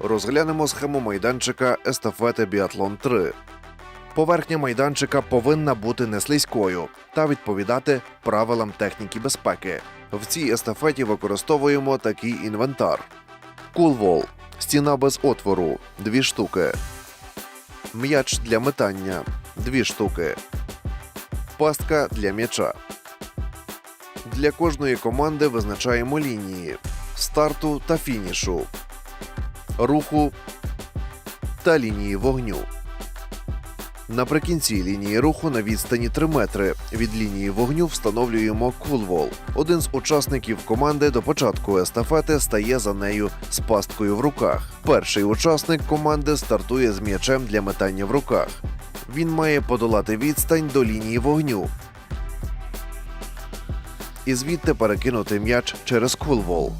Розглянемо схему майданчика естафети Біатлон 3. Поверхня майданчика повинна бути не слизькою та відповідати правилам техніки безпеки. В цій естафеті використовуємо такий інвентар: кулвол, стіна без отвору. 2 штуки, м'яч для метання. 2 штуки, пастка для м'яча. Для кожної команди визначаємо лінії старту та фінішу, руху та лінії вогню. Наприкінці лінії руху на відстані 3 метри від лінії вогню встановлюємо кулвол. Один з учасників команди до початку естафети стає за нею з пасткою в руках. Перший учасник команди стартує з м'ячем для метання в руках. Він має подолати відстань до лінії вогню і звідти перекинути м'яч через кулвол.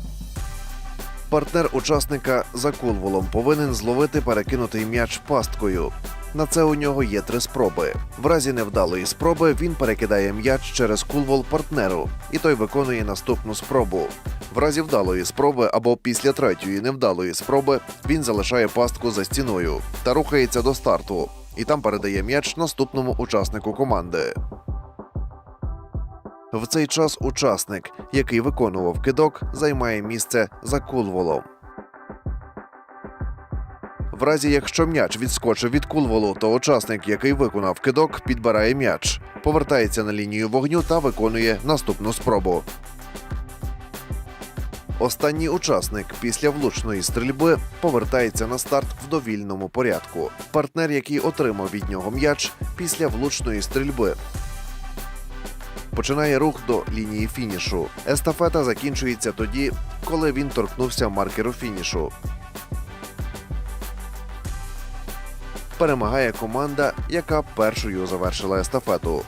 Партнер учасника за кулволом повинен зловити перекинутий м'яч пасткою. На це у нього є три спроби. В разі невдалої спроби він перекидає м'яч через кулвол партнеру, і той виконує наступну спробу. В разі вдалої спроби або після третьої невдалої спроби він залишає пастку за стіною та рухається до старту, і там передає м'яч наступному учаснику команди. В цей час учасник, який виконував кидок, займає місце за кулволом. В разі якщо м'яч відскочив від кулволу, то учасник, який виконав кидок, підбирає м'яч, повертається на лінію вогню та виконує наступну спробу. Останній учасник після влучної стрільби повертається на старт в довільному порядку. Партнер, який отримав від нього м'яч після влучної стрільби, починає рух до лінії фінішу. Естафета закінчується тоді, коли він торкнувся маркеру фінішу. Перемагає команда, яка першою завершила естафету.